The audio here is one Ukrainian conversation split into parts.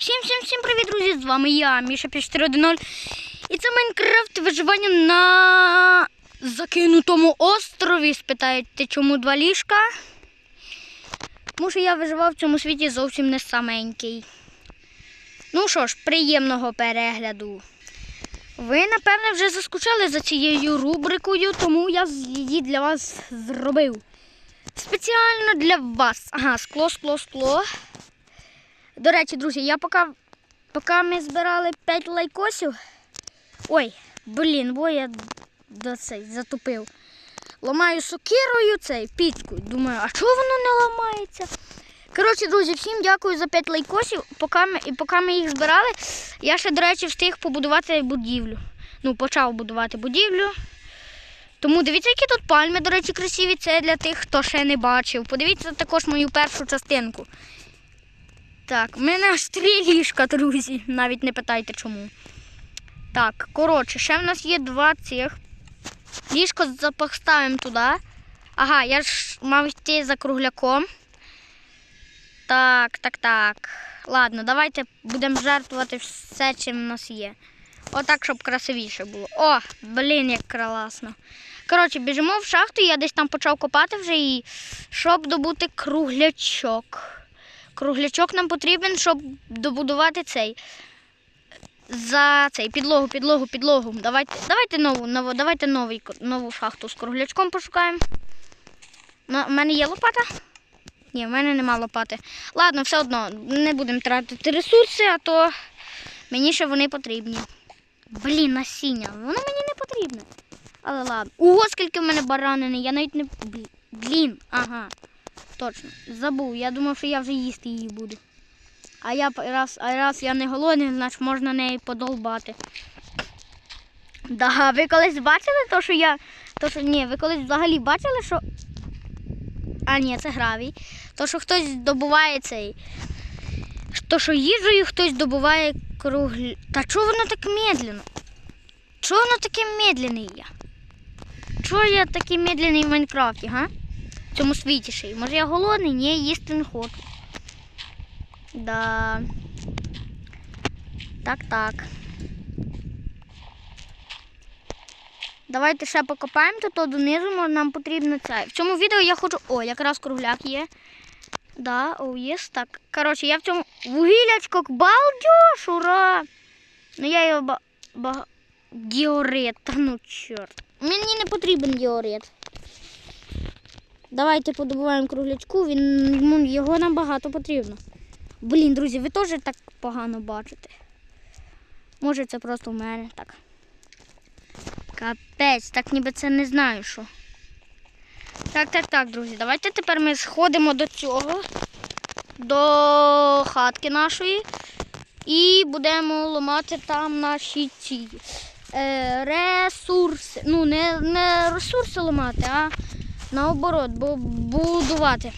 Всім всім всім привіт, друзі! З вами я, Міша 5410. І це Майнкрафт виживання на закинутому острові. Спитаєте, чому два ліжка? Тому що я виживав в цьому світі зовсім не саменький. Ну що ж, приємного перегляду. Ви, напевне, вже заскучали за цією рубрикою, тому я її для вас зробив. Спеціально для вас. Ага, скло, скло, скло. До речі, друзі, я поки, поки ми збирали 5 лайкосів. Ой, блін, бо я до затупив. Ламаю сокирою цей пічку. Думаю, а чого воно не ламається? Коротше, друзі, всім дякую за 5 лайкосів. Поки ми, і поки ми їх збирали, я ще, до речі, встиг побудувати будівлю. Ну, почав будувати будівлю. Тому дивіться, які тут пальми, до речі, красиві. Це для тих, хто ще не бачив. Подивіться також мою першу частинку. Так, в мене аж три ліжка, друзі. Навіть не питайте чому. Так, коротше, ще в нас є два цих. Ліжко поставимо туди. Ага, я ж мав йти за кругляком. Так, так, так. Ладно, давайте будемо жертвувати все, чим в нас є. Отак, щоб красивіше було. О, блін, як класно. Коротше, біжимо в шахту, я десь там почав копати вже і щоб добути круглячок. Круглячок нам потрібен, щоб добудувати цей. За цей підлогу, підлогу, підлогу. Давайте, давайте нову, нову, давайте новий, нову шахту з круглячком пошукаємо. В мене є лопата? Ні, в мене нема лопати. Ладно, все одно, не будемо тратити ресурси, а то мені ще вони потрібні. Блін, насіння, воно мені не потрібне. Але ладно. Ого, скільки в мене баранини, я навіть не. Блін, ага. Точно. Забув. Я думав, що я вже їсти її буду. А я раз, а раз я не голодний, значить можна неї подолбати. Да, ви колись бачили то, що я. То, що, ні, ви колись взагалі бачили, що. А, ні, це гравій. То, що хтось добуває цей. То, що їжею хтось добуває круглі. Та чого воно так медленно? Чого воно таке медленне я? Чого я такий медленний в Майнкрафті, га? В цьому світі ще. й? Може я голодний? Ні, їсти не хочу. Да. Так, так. Давайте ще покопаємо тут донизу, нам потрібно це. В цьому відео я хочу. О, якраз кругляк є. Да, о, є. Так. Коротше, я в цьому. Вугілячко, балдеж, ура! Ну я його ба... ба... Діорит, ну чорт. Мені не потрібен діорит. Давайте подобуваємо круглячку, він його нам багато потрібно. Блін, друзі, ви теж так погано бачите. Може це просто в мене так. Капець, так ніби це не знаю що. Так, так, так, друзі, давайте тепер ми сходимо до цього, до хатки нашої. І будемо ламати там наші ці е, ресурси. Ну, не, не ресурси ламати, а наоборот, бо будувати.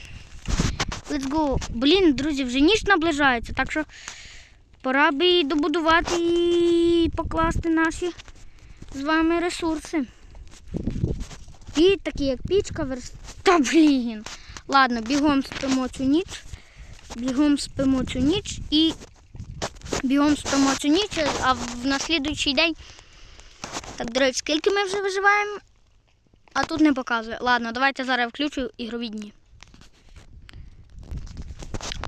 Let's go. Блін, друзі, вже ніч наближається, так що пора би і добудувати і покласти наші з вами ресурси. І такі, як пічка, верс... Та блін. Ладно, бігом спимо цю ніч. Бігом спимо цю ніч і бігом спимо цю ніч, а в наслідуючий день. Так, до речі, скільки ми вже виживаємо? А тут не показує. Ладно, давайте зараз включу ігрові дні.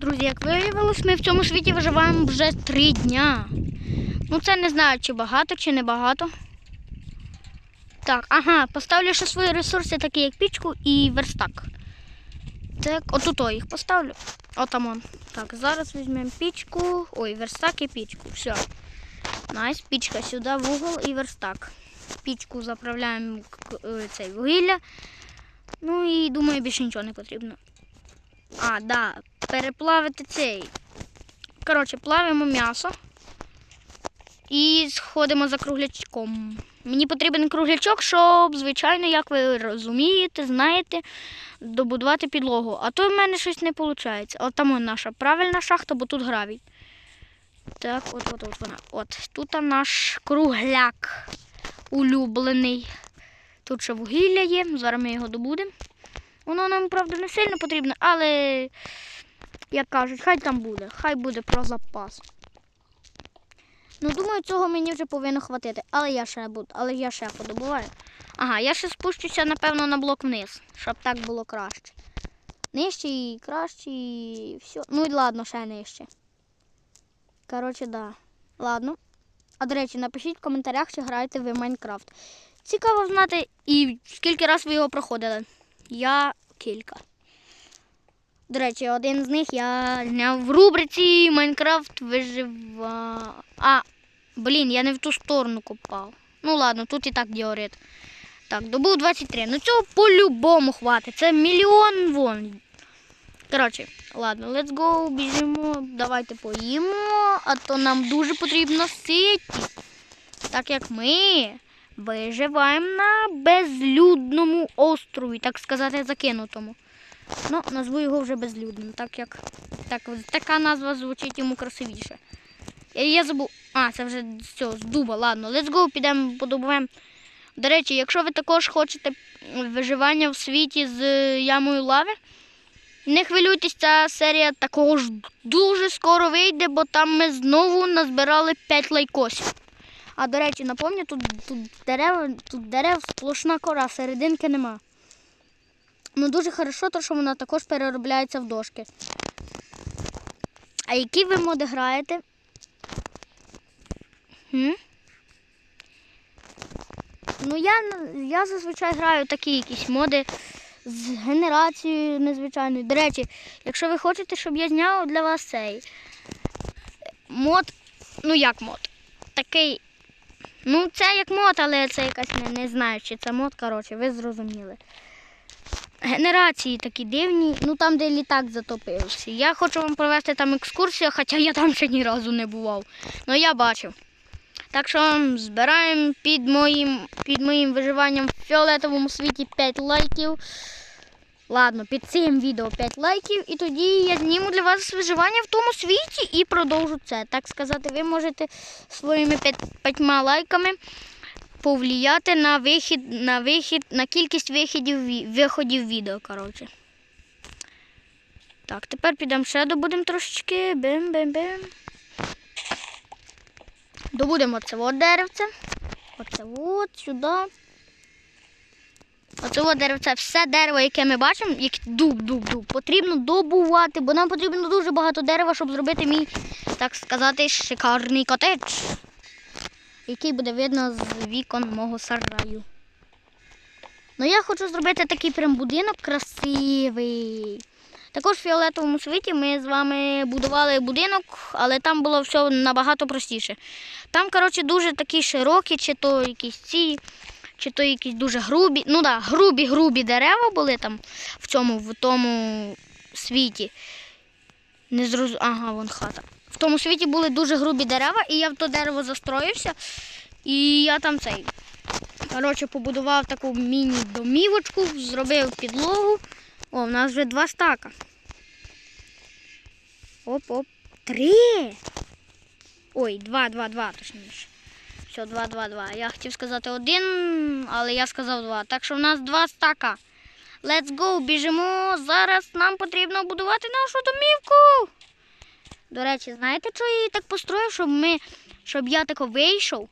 Друзі, як виявилось, ми в цьому світі виживаємо вже три дня. Ну, це не знаю, чи багато, чи не багато. Так, ага, поставлю ще свої ресурси, такі як пічку і верстак. Так, отут їх поставлю. Отамон. Так, зараз візьмемо пічку. Ой, верстак і пічку. Все. Найс, пічка сюди, вугол і верстак. Пічку заправляємо е, цей вугілля. Ну і думаю, більше нічого не потрібно. А, да, переплавити цей. Коротше, плавимо м'ясо. І сходимо за круглячком. Мені потрібен круглячок, щоб, звичайно, як ви розумієте, знаєте, добудувати підлогу. А то в мене щось не виходить. От там наша правильна шахта, бо тут гравій. Так, от, от, от вона. От тут наш кругляк улюблений. Тут ще вугілля є, зараз ми його добудемо. Воно нам, правда, не сильно потрібно, але, як кажуть, хай там буде, хай буде про запас. Ну, думаю, цього мені вже повинно хватити. Але я ще буду, але я ще подобуваю. Ага, я ще спущуся, напевно, на блок вниз, щоб так було краще. Нижче і краще, і все. Ну і ладно, ще нижче. Коротше, да. Ладно. А до речі, напишіть в коментарях, чи граєте ви Майнкрафт. Цікаво знати, і скільки раз ви його проходили. Я кілька. До речі, один з них я зняв в рубриці Майнкрафт вижива. А, блін, я не в ту сторону копав. Ну ладно, тут і так діорит. Так, добув 23. Ну цього по-любому хватить. Це мільйон вон. Коротше, ладно, let's go, біжимо. Давайте поїмо, а то нам дуже потрібно ситі. Так як ми виживаємо на безлюдному острові, так сказати, закинутому. Ну, назву його вже безлюдним, так як так, така назва звучить йому красивіше. Я, я забув. А, це вже цього, з дуба. Ладно, let's go, підемо подобаємо. До речі, якщо ви також хочете виживання в світі з ямою лави, не хвилюйтесь, ця серія також дуже скоро вийде, бо там ми знову назбирали 5 лайкосів. А до речі, напомню, тут, тут дерева, тут дерев сплошна кора, серединки нема. Ну дуже хорошо, то що вона також переробляється в дошки. А які ви моди граєте? Хм? Ну, я, я зазвичай граю такі якісь моди з генерацією незвичайною. До речі, якщо ви хочете, щоб я зняв для вас цей мод, ну як мод? Такий. Ну, це як мод, але це якась не, не знаю, чи це мод, коротше, ви зрозуміли. Генерації такі дивні, ну там, де літак затопився. Я хочу вам провести там екскурсію, хоча я там ще ні разу не бував. Ну я бачив. Так що збираємо під моїм, під моїм виживанням в фіолетовому світі 5 лайків. Ладно, під цим відео 5 лайків, і тоді я зніму для вас виживання в тому світі і продовжу це. Так сказати, ви можете своїми 5, 5 лайками повлияти на вихід, на вихід, на кількість виходів, виходів відео, коротше. Так, тепер підемо ще добудемо трошечки. Бим-бим-бим. Добудемо оце от деревце. Оце от сюди. Оце от деревце, все дерево, яке ми бачимо, як дуб, дуб, дуб, потрібно добувати, бо нам потрібно дуже багато дерева, щоб зробити мій, так сказати, шикарний котедж, який буде видно з вікон мого сараю. Ну я хочу зробити такий прям будинок красивий. Також в фіолетовому світі ми з вами будували будинок, але там було все набагато простіше. Там, коротше, дуже такі широкі, чи то якісь ці, чи то якісь дуже грубі. Ну так, да, грубі, грубі дерева були там в цьому, в тому світі. Не зроз... Ага, вон хата. В тому світі були дуже грубі дерева, і я в то дерево застроївся. І я там цей. Коротше, побудував таку міні-домівочку, зробив підлогу. О, в нас вже два стака. Оп-оп. Три. Ой, два, два, два, точніше. Все, два, два, два. Я хотів сказати один, але я сказав два. Так що в нас два стака. Let's go, біжимо. Зараз нам потрібно будувати нашу домівку. До речі, знаєте, що я її так построїв, щоб ми, щоб я тако вийшов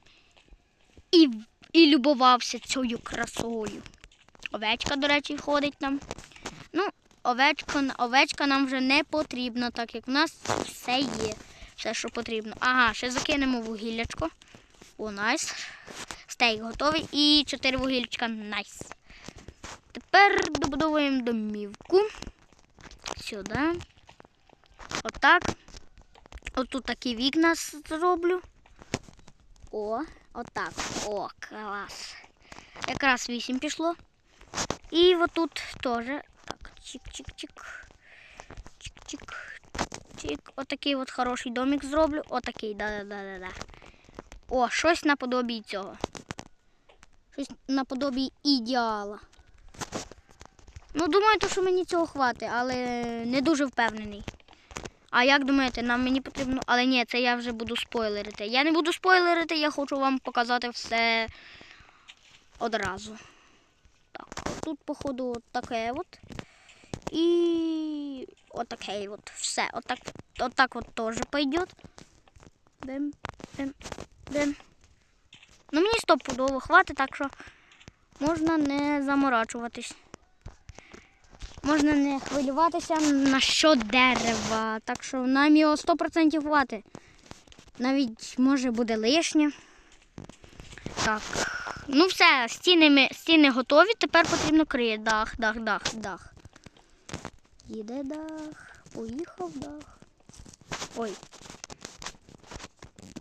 і, і любувався цією красою. Овечка, до речі, ходить там. Ну, овечка, овечка нам вже не потрібна, так як в нас все є. Все, що потрібно. Ага, ще закинемо вугіллячко. О, найс. Стейк готовий. І 4 вугіллячка. Найс. Тепер добудовуємо домівку. Сюди. Отак. Отут такі вікна зроблю. О, отак. О, клас. Якраз 8 пішло. І отут теж. Чик-чик-чик. Чик-чик. Чик. Отакий от хороший домик зроблю. Отакий, да-да-да-да. О, щось наподобі цього. Щось наподобі ідеала. Ну, думаю, то, що мені цього хватить, але не дуже впевнений. А як думаєте, нам мені потрібно. Але ні, це я вже буду спойлерити. Я не буду спойлерити, я хочу вам показати все одразу. Так, тут, походу, от таке от. І отаке от. Все. Отак, отак от теж пойдет. Бим. Бим, бим. Ну мені стопудово хватить, так що можна не заморачуватись. Можна не хвилюватися на що дерева. Так що нам його 100% хватить. Навіть може буде лишнє. Так. Ну все, стіни, ми, стіни готові. Тепер потрібно крити. Дах, дах, дах, дах. Їде дах. Поїхав дах. Ой.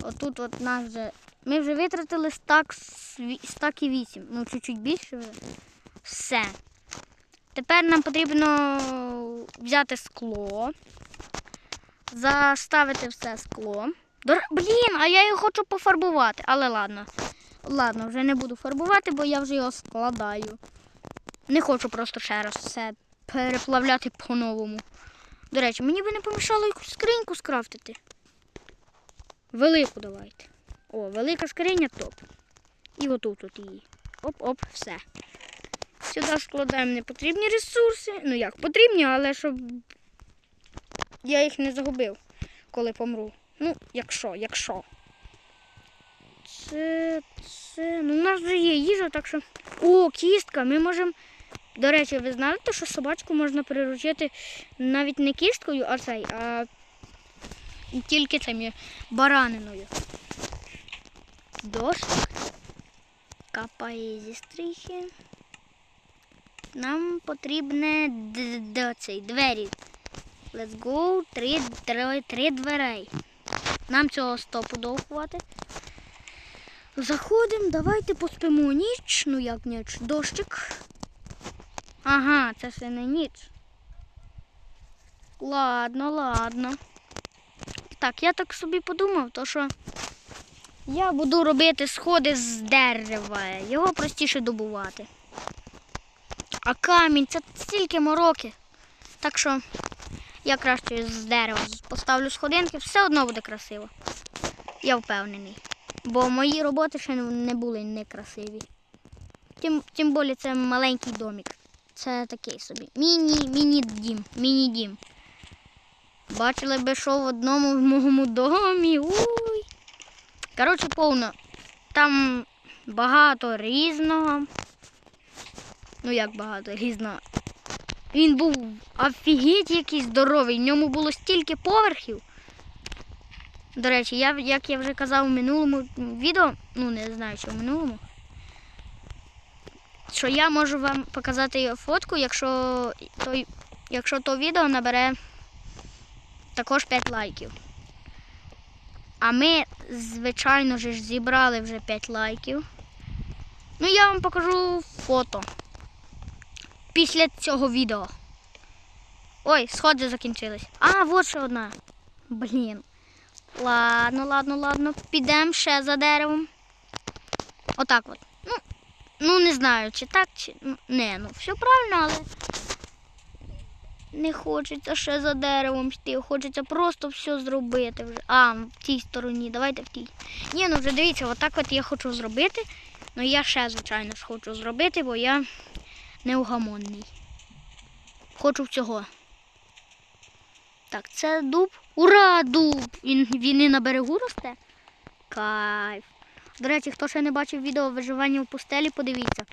Отут от наш вже. Ми вже витратили стак, стак і 8. Ну, чуть-чуть більше вже. Все. Тепер нам потрібно взяти скло. Заставити все скло. Дор- Блін, а я його хочу пофарбувати, але ладно. Ладно, вже не буду фарбувати, бо я вже його складаю. Не хочу просто ще раз все переплавляти по-новому. До речі, мені би не помішало якусь скриньку скрафтити. Велику давайте. О, велика скриня топ. І отут тут її. Оп-оп, все. Сюди складаємо непотрібні ресурси. Ну як, потрібні, але щоб я їх не загубив, коли помру. Ну, якщо, якщо. Це, це. Ну, у нас вже є їжа, так що. О, кістка. Ми можемо. До речі, ви знаєте, що собачку можна приручити навіть не кісткою, а цей, а тільки цим бараниною. Дощ. Капає зі стріхи. Нам потрібне цей, двері. Let's go. Три, три, три дверей. Нам цього стопудово хватить. Заходимо, давайте поспимо ніч. Ну як ніч? Дощик. Ага, це ще не ніч. Ладно, ладно. Так, я так собі подумав, то що я буду робити сходи з дерева. Його простіше добувати. А камінь це стільки мороки. Так що я краще з дерева поставлю сходинки, все одно буде красиво. Я впевнений. Бо мої роботи ще не- були некрасиві. Тим, тим більше це маленький домик. Це такий собі. Міні, міні-дім. Бачили би, що в одному в моєму домі. Уй. Коротше, повно. Там багато різного. Ну як багато різного. Він був офігеть якийсь здоровий. В ньому було стільки поверхів. До речі, я, як я вже казав у минулому відео, ну не знаю, що в минулому, що я можу вам показати фотку, якщо той, якщо то відео набере також 5 лайків. А ми, звичайно ж, зібрали вже 5 лайків. Ну, я вам покажу фото після цього відео. Ой, сходи закінчились. А, от ще одна. Блін. Ладно, ладно, ладно. Підемо ще за деревом. Отак от. Ну, ну не знаю, чи так, чи. ну, Не, ну все правильно, але. Не хочеться ще за деревом йти, хочеться просто все зробити вже. А, в тій стороні, давайте в тій. Ні, ну вже дивіться, отак от я хочу зробити. Ну я ще, звичайно ж, хочу зробити, бо я неугамонний. Хочу всього. Так, це дуб. Ура, дуб! Він, він і на берегу росте. Кайф. До речі, хто ще не бачив відео виживання в пустелі, подивіться.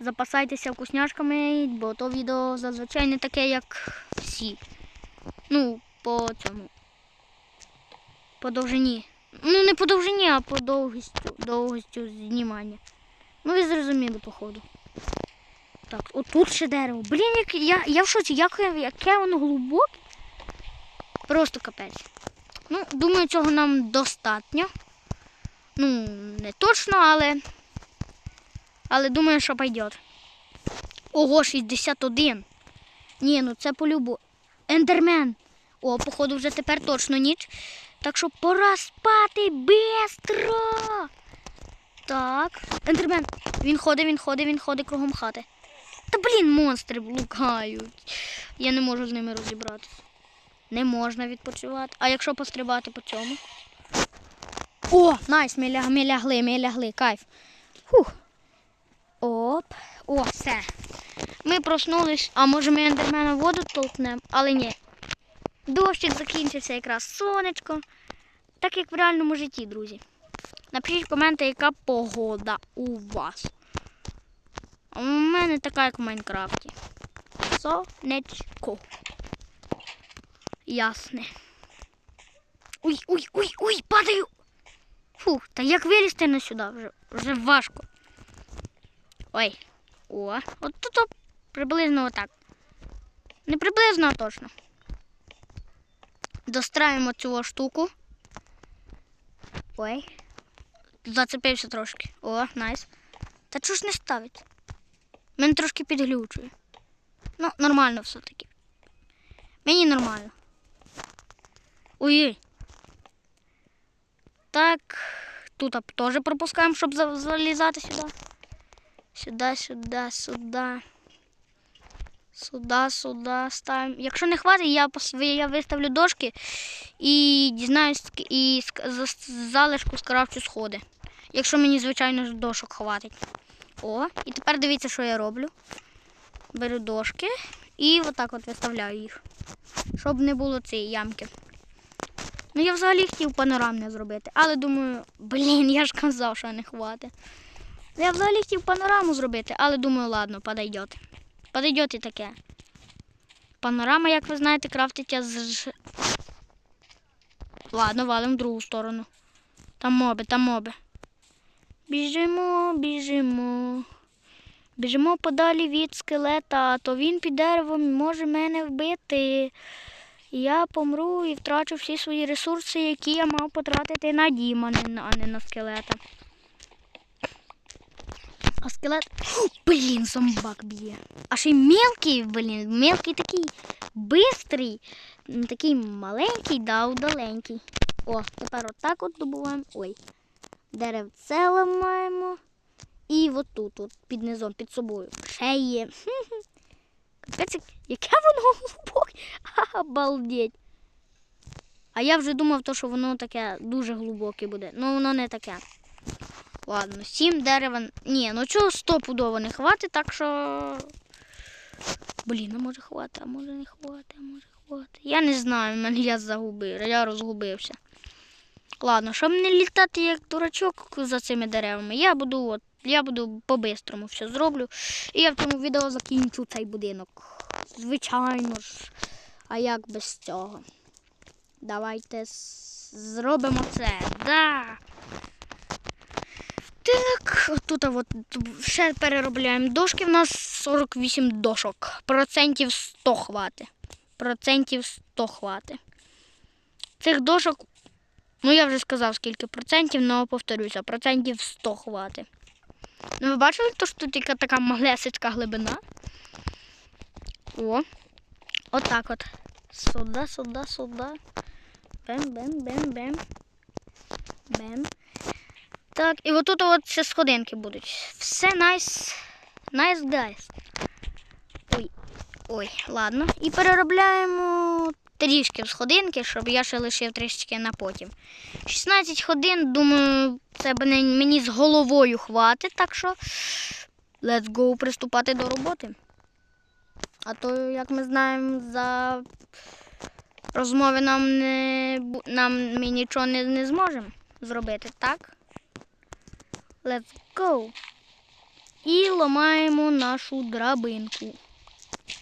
Запасайтеся вкусняшками, бо то відео зазвичай не таке, як всі. Ну, по цьому. По довжині. Ну, не по довжині, а по довгістю, довгістю знімання. Ну, ви зрозуміли, походу. Так, отут ще дерево. Блін, як, я, я в шоці, як, яке воно глибоке. Просто капець. Ну, думаю, цього нам достатньо. Ну, не точно, але. Але думаю, що пойдет. Ого, 61. Ні, ну це по-любу. Ендермен. О, походу, вже тепер точно ніч. Так що пора спати бистро. Так. Ендермен. Він ходить, він ходить, він ходить кругом хати. Та блін, монстри блукають. Я не можу з ними розібратися. Не можна відпочивати. А якщо пострибати по цьому? О, найс, ми, ляг, ми лягли, ми лягли, кайф. Фух. Оп. О, все. Ми проснулись, а може ми ендермена воду толкнемо, але ні. Дощик закінчився якраз сонечко. Так як в реальному житті, друзі. Напишіть в коменти, яка погода у вас. У мене така, як в Майнкрафті. Сонечко. Ясне. Ой, ой, ой, ой, падаю. Фух, та як вилізти на сюди вже, вже важко. Ой. О, от тут приблизно отак. Не приблизно, а точно. Достраємо цю штуку. Ой. Зацепився трошки. О, найс. Та чого ж не ставить? Мене трошки підглючує. Ну, нормально все-таки. Мені нормально. Ой. Так. Тут ап- теж пропускаємо, щоб за- залізати сюди. Сюди, сюди, сюди. Сюди, сюди ставимо. Якщо не хватить, я, я виставлю дошки і дізнаюсь і за залишку скрафчу сходи. Якщо мені, звичайно, дошок хватить. О, і тепер дивіться, що я роблю. Беру дошки і отак от виставляю їх. Щоб не було цієї ямки. Ну, я взагалі хотів панорамне зробити, але думаю, блін, я ж казав, що не хватить. Я взагалі хотів панораму зробити, але думаю, ладно, подойдет. Подойдет і таке. Панорама, як ви знаєте, крафтиться з. Ладно, валимо в другу сторону. Там моби, там моби. Біжимо, біжимо. Біжимо подалі від скелета, то він під деревом може мене вбити. Я помру і втрачу всі свої ресурси, які я мав потратити на на- а не на скелета. А скелет. Блін, зомбак б'є. А ще й мелкий, блін, мелкий такий бистрий, такий маленький, да, удаленький. О, тепер отак от добуваємо. Ой. Деревце ламаємо. І отут, от під низом, під собою. Ще є. Яке воно глибоке. Обалдеть. А я вже думав, то, що воно таке дуже глибоке буде. Ну воно не таке. Ладно, сім дерева. Ні, ну чого стопудово не хватить, так що. Блін, а може хватить, а може не хватить, а може хватить. Я не знаю, мене я загубив, я розгубився. Ладно, щоб не літати як дурачок за цими деревами, я буду от, я буду по-бистрому все зроблю. І я в цьому відео закінчу цей будинок. Звичайно ж. А як без цього? Давайте зробимо це. Да. Так, тут от ще переробляємо дошки. В нас 48 дошок. Процентів 100 хвати. Процентів 100 хвати. Цих дошок, ну я вже сказав скільки процентів, але повторюся, процентів 100 хвати. Ну ви бачили, то, що тут яка така малесечка глибина? О, отак от. Сюди, сюди, сюди. Бем, бем, бем, бем. Бем. Так, і отут от ще сходинки будуть. Все найс. Найс гайс. Ой. Ой, ладно. І переробляємо трішки в сходинки, щоб я ще лишив трішки на потім. 16 годин, думаю, це мені з головою хватить, так що let's go приступати до роботи. А то, як ми знаємо, за розмови нам не нам ми нічого не, не зможемо зробити, так? Let's go. І ламаємо нашу драбинку.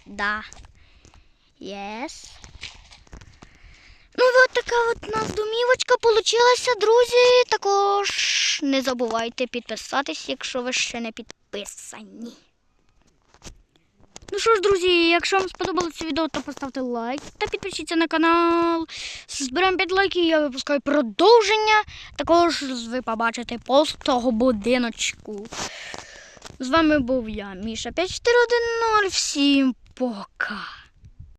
Да. Yes. От така от нас домівочка получилася, друзі. Також не забувайте підписатись, якщо ви ще не підписані. Ну що ж, друзі, якщо вам сподобалося відео, то поставте лайк та підпишіться на канал. Зберемо 5 лайків, я випускаю продовження. Також ви побачите пост того будиночку. З вами був я, Міша 5410. Всім пока.